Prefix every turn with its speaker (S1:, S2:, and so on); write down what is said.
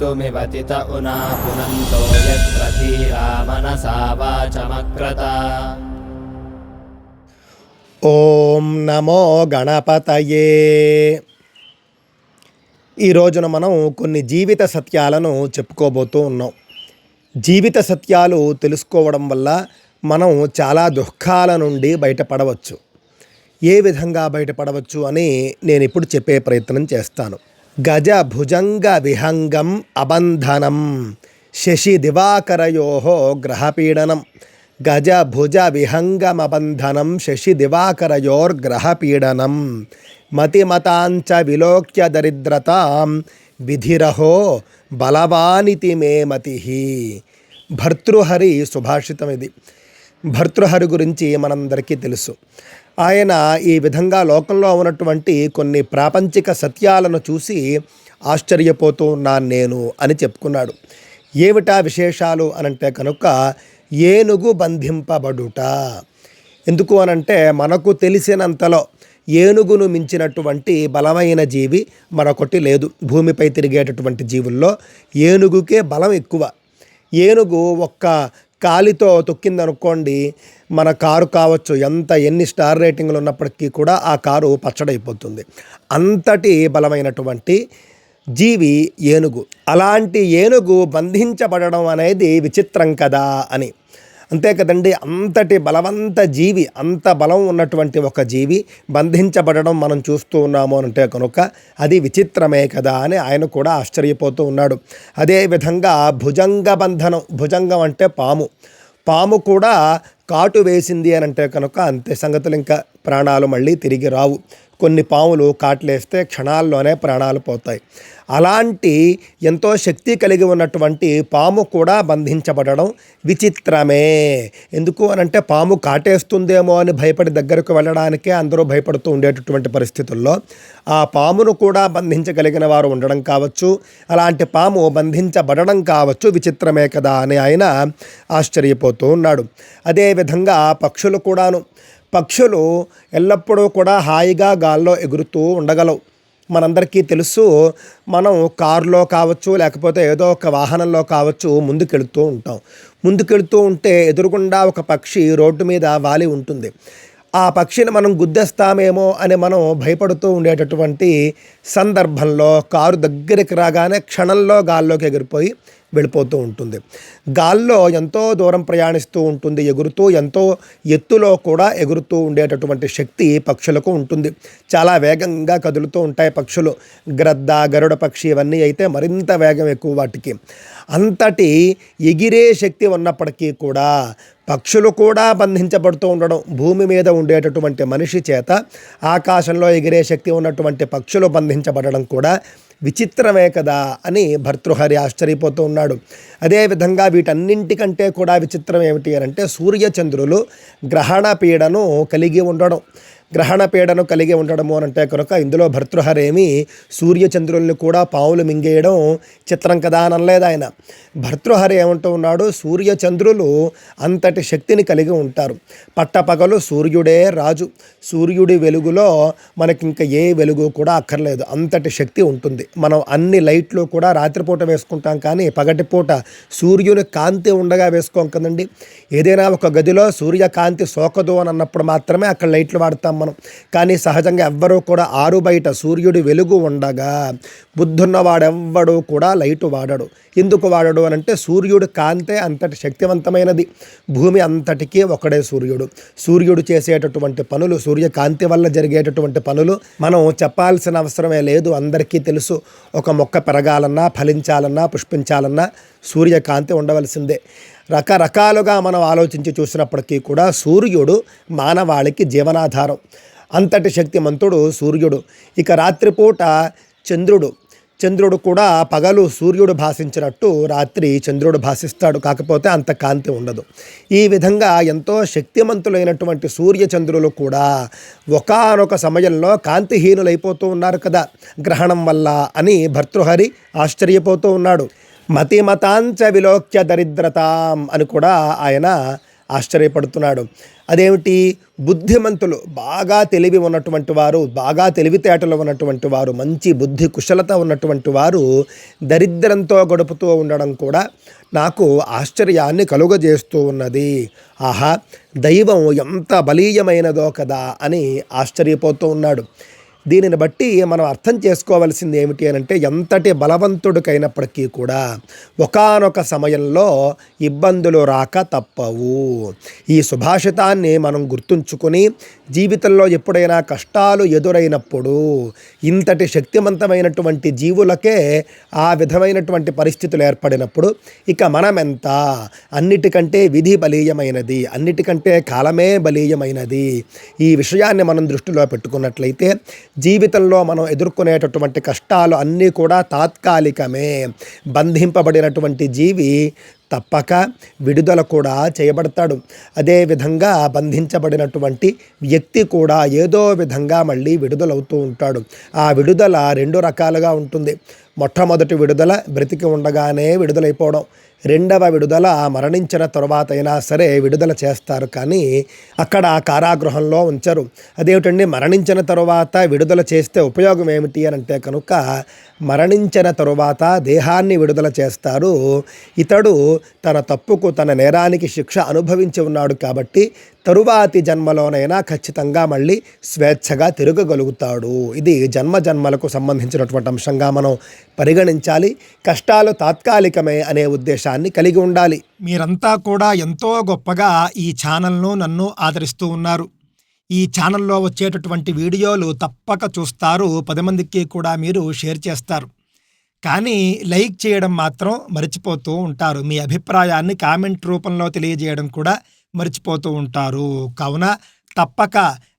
S1: कर्तुमिवतित उना पुनन्तो यत्र धीरा मनसा वाचमक्रत
S2: ఓం నమో గణపతయే ఈ రోజున మనం కొన్ని జీవిత సత్యాలను చెప్పుకోబోతూ ఉన్నాం జీవిత సత్యాలు తెలుసుకోవడం వల్ల మనం చాలా దుఃఖాల నుండి బయటపడవచ్చు ఏ విధంగా బయటపడవచ్చు అని నేను ఇప్పుడు చెప్పే ప్రయత్నం చేస్తాను గజ భుజంగ విహంగం అబంధనం శశి దివాకరయో గ్రహపీడనం గజ భుజ విహంగమబంధనం శశి దివాకరయోర్గ్రహపీడనం మతిమతాంచ విలోక్య దరిద్రతాం విధిరహో బలవానితి మే మతి భర్తృహరి సుభాషితం ఇది భర్తృహరి గురించి మనందరికీ తెలుసు ఆయన ఈ విధంగా లోకంలో ఉన్నటువంటి కొన్ని ప్రాపంచిక సత్యాలను చూసి ఆశ్చర్యపోతూ ఉన్నాను నేను అని చెప్పుకున్నాడు. ఏమిటా విశేషాలు అనంటే కనుక ఏనుగు బంధింపబడుట. ఎందుకు అనంటే మనకు తెలిసినంతలో ఏనుగును మించినటువంటి బలమైన జీవి మరొకటి లేదు. భూమిపై తిరిగేటటువంటి జీవుల్లో ఏనుగుకే బలం ఎక్కువ. ఏనుగు ఒక్క కాలితో తొక్కిందనుకోండి మన కారు కావచ్చు ఎంత ఎన్ని స్టార్ రేటింగ్లు ఉన్నప్పటికీ కూడా ఆ కారు పచ్చడైపోతుంది. అంతటి బలమైనటువంటి జీవి ఏనుగు. అలాంటి ఏనుగు బంధించబడడం అనేది విచిత్రం కదా అని. అంతే కదండి అంతటి బలవంత జీవి అంత బలం ఉన్నటువంటి ఒక జీవి బంధించబడడం మనం చూస్తూ ఉన్నాము అంటే కనుక అది విచిత్రమే కదా అని ఆయన కూడా ఆశ్చర్యపోతూ ఉన్నాడు. అదేవిధంగా భుజంగ బంధనం భుజంగం అంటే పాము. పాము కూడా కాటు వేసింది అని అంటే కనుక అంతే సంగతులు ఇంకా. ప్రాణాలు మళ్ళీ తిరిగి రావు. కొన్ని పాములు కాట్లేస్తే క్షణాల్లోనే ప్రాణాలు పోతాయి. అలాంటి ఎంతో శక్తి కలిగి ఉన్నటువంటి పాము కూడా బంధించబడడం విచిత్రమే. ఎందుకు అనంటే పాము కాటేస్తుందేమో అని భయపడి దగ్గరకు వెళ్ళడానికే అందరూ భయపడుతూ ఉండేటటువంటి పరిస్థితుల్లో ఆ పామును కూడా బంధించగలిగిన వారు ఉండడం కావచ్చు అలాంటి పాము బంధించబడడం కావచ్చు విచిత్రమే కదా అని ఆయన ఆశ్చర్యపోతూ ఉన్నాడు. అదేవిధంగా పక్షులు కూడాను పక్షులు ఎల్లప్పుడూ కూడా హాయిగా గాల్లో ఎగురుతూ ఉండగలవు. మనందరికీ తెలుసు మనం కారులో కావచ్చు లేకపోతే ఏదో ఒక వాహనంలో కావచ్చు ముందుకెళ్తూ ఉంటాం. ముందుకెళ్తూ ఉంటే ఎదురుగుండా ఒక పక్షి రోడ్డు మీద వాలి ఉంటుంది. ఆ పక్షిని మనం గుద్దేస్తామేమో అని మనం భయపడుతూ ఉండేటటువంటి సందర్భంలో కారు దగ్గరికి రాగానే క్షణంలో గాల్లోకి ఎగిరిపోయి వెళ్ళిపోతూ ఉంటుంది. గాల్లో ఎంతో దూరం ప్రయాణిస్తూ ఉంటుంది ఎగురుతూ ఎంతో ఎత్తులో కూడా ఎగురుతూ ఉండేటటువంటి శక్తి పక్షులకు ఉంటుంది. చాలా వేగంగా కదులుతూ ఉంటాయి పక్షులు. గ్రద్ద గరుడ పక్షి ఇవన్నీ అయితే మరింత వేగం ఎక్కువ వాటికి. అంతటి ఎగిరే శక్తి ఉన్నప్పటికీ కూడా పక్షులు కూడా బంధించబడుతూ ఉండడం భూమి మీద ఉండేటటువంటి మనిషి చేత ఆకాశంలో ఎగిరే శక్తి ఉన్నటువంటి పక్షులు బంధించబడడం కూడా విచిత్రమే కదా అని భర్తృహరి ఆశ్చర్యపోతూ ఉన్నాడు. అదేవిధంగా వీటన్నింటికంటే కూడా విచిత్రం ఏమిటి అని అంటే సూర్యచంద్రులు గ్రహణ పీడను కలిగి ఉండడం. గ్రహణ పీడను కలిగి ఉండడము అని అంటే కనుక ఇందులో భర్తృహరేమి సూర్యచంద్రుల్ని కూడా పావులు మింగేయడం చిత్రం కదా అని అనలేదు ఆయన. భర్తృహరి ఏమంటూ ఉన్నాడు? సూర్యచంద్రులు అంతటి శక్తిని కలిగి ఉంటారు. పట్టపగలు సూర్యుడే రాజు. సూర్యుడి వెలుగులో మనకి ఇంకా ఏ వెలుగు కూడా అక్కర్లేదు. అంతటి శక్తి ఉంటుంది. మనం అన్ని లైట్లు కూడా రాత్రిపూట వేసుకుంటాం కానీ పగటిపూట సూర్యుని కాంతి ఉండగా వేసుకోం కదండి. ఏదైనా ఒక గదిలో సూర్యకాంతి సోకదు అని అన్నప్పుడు మాత్రమే అక్కడ లైట్లు వాడతాం మనం. కానీ సహజంగా ఎవ్వరూ కూడా ఆరు బయట సూర్యుడి వెలుగు ఉండగా బుద్ధున్నవాడెవ్వడు కూడా లైటు వాడడు. ఎందుకు వాడడు అని అంటే సూర్యుడు కాంతే అంతటి శక్తివంతమైనది. భూమి అంతటికీ ఒకడే సూర్యుడు. సూర్యుడు చేసేటటువంటి పనులు సూర్యకాంతి వల్ల జరిగేటటువంటి పనులు మనం చెప్పాల్సిన అవసరమే లేదు. అందరికీ తెలుసు. ఒక మొక్క పెరగాలన్నా ఫలించాలన్నా పుష్పించాలన్నా సూర్యకాంతి ఉండవలసిందే. రకరకాలుగా మనం ఆలోచించి చూసినప్పటికీ కూడా సూర్యుడు మానవాళికి జీవనాధారం. అంతటి శక్తిమంతుడు సూర్యుడు. ఇక రాత్రిపూట చంద్రుడు. చంద్రుడు కూడా పగలు సూర్యుడు భాషించినట్టు రాత్రి చంద్రుడు భాషిస్తాడు. కాకపోతే అంత కాంతి ఉండదు. ఈ విధంగా ఎంతో శక్తిమంతులైనటువంటి సూర్య చంద్రులు కూడా ఒకనొక సమయంలో కాంతిహీనులైపోతూ ఉన్నారు కదా. గ్రహణం వల్ల అని భర్తృహరి ఆశ్చర్యపోతూ ఉన్నాడు. మతిమతాంచ విలోక్య దరిద్రతాం అని కూడా ఆయన ఆశ్చర్యపడుతున్నాడు. అదేమిటి? బుద్ధిమంతులు బాగా తెలివి ఉన్నటువంటి వారు బాగా తెలివితేటలు ఉన్నటువంటి వారు మంచి బుద్ధి కుశలత ఉన్నటువంటి వారు దరిద్రంతో గడుపుతూ ఉండడం కూడా నాకు ఆశ్చర్యాన్ని కలుగజేస్తూ ఉన్నది. ఆహా దైవం ఎంత బలీయమైనదో కదా అని ఆశ్చర్యపోతూ ఉన్నాడు. దీనిని బట్టి మనం అర్థం చేసుకోవలసింది ఏమిటి అని అంటే ఎంతటి బలవంతుడికైనప్పటికీ కూడా ఒకానొక సమయంలో ఇబ్బందులు రాక తప్పవు. ఈ సుభాషితాన్ని మనం గుర్తుంచుకొని జీవితంలో ఎప్పుడైనా కష్టాలు ఎదురైనప్పుడు ఇంతటి శక్తివంతమైనటువంటి జీవులకే ఆ విధమైనటువంటి పరిస్థితులు ఏర్పడినప్పుడు ఇక మనమెంత? అన్నిటికంటే విధి బలీయమైనది అన్నిటికంటే కాలమే బలీయమైనది. ఈ విషయాన్ని మనం దృష్టిలో పెట్టుకున్నట్లయితే జీవితంలో మనం ఎదుర్కొనేటటువంటి కష్టాలు అన్నీ కూడా తాత్కాలికమే. బంధింపబడినటువంటి జీవి తప్పక విడుదల కూడా చేయబడతాడు. అదేవిధంగా బంధించబడినటువంటి వ్యక్తి కూడా ఏదో విధంగా మళ్ళీ విడుదలవుతూ ఉంటాడు. ఆ విడుదల రెండు రకాలుగా ఉంటుంది. మొట్టమొదటి విడుదల బ్రతికి ఉండగానే విడుదలైపోవడం. రెండవ విడుదల మరణించిన తర్వాత అయినా సరే విడుదల చేస్తారు కానీ అక్కడ కారాగృహంలో ఉంచరు. అదేమిటండి? మరణించిన తరువాత విడుదల చేస్తే ఉపయోగం ఏమిటి అని అంటే కనుక మరణించిన తరువాత దేహాన్ని విడుదల చేస్తారు. ఇతడు తన తప్పుకు తన నేరానికి శిక్ష అనుభవించి ఉన్నాడు కాబట్టి తరువాతి జన్మలోనైనా ఖచ్చితంగా మళ్ళీ స్వేచ్ఛగా తిరగగలుగుతాడు. ఇది జన్మ జన్మలకు సంబంధించినటువంటి అంశంగా మనం పరిగణించాలి. కష్టాలు తాత్కాలికమే అనే ఉద్దేశాన్ని కలిగి ఉండాలి. మీరంతా కూడా ఎంతో గొప్పగా ఈ ఛానల్ను నన్ను ఆదరిస్తూ ఉన్నారు. ఈ ఛానల్లో వచ్చేటటువంటి వీడియోలు తప్పక చూస్తారు. పది మందికి కూడా మీరు షేర్ చేస్తారు. కానీ లైక్ చేయడం మాత్రం మర్చిపోతూ ఉంటారు. మీ అభిప్రాయాన్ని కామెంట్ రూపంలో తెలియజేయడం కూడా మర్చిపోతూ ఉంటారు. కావున తప్పక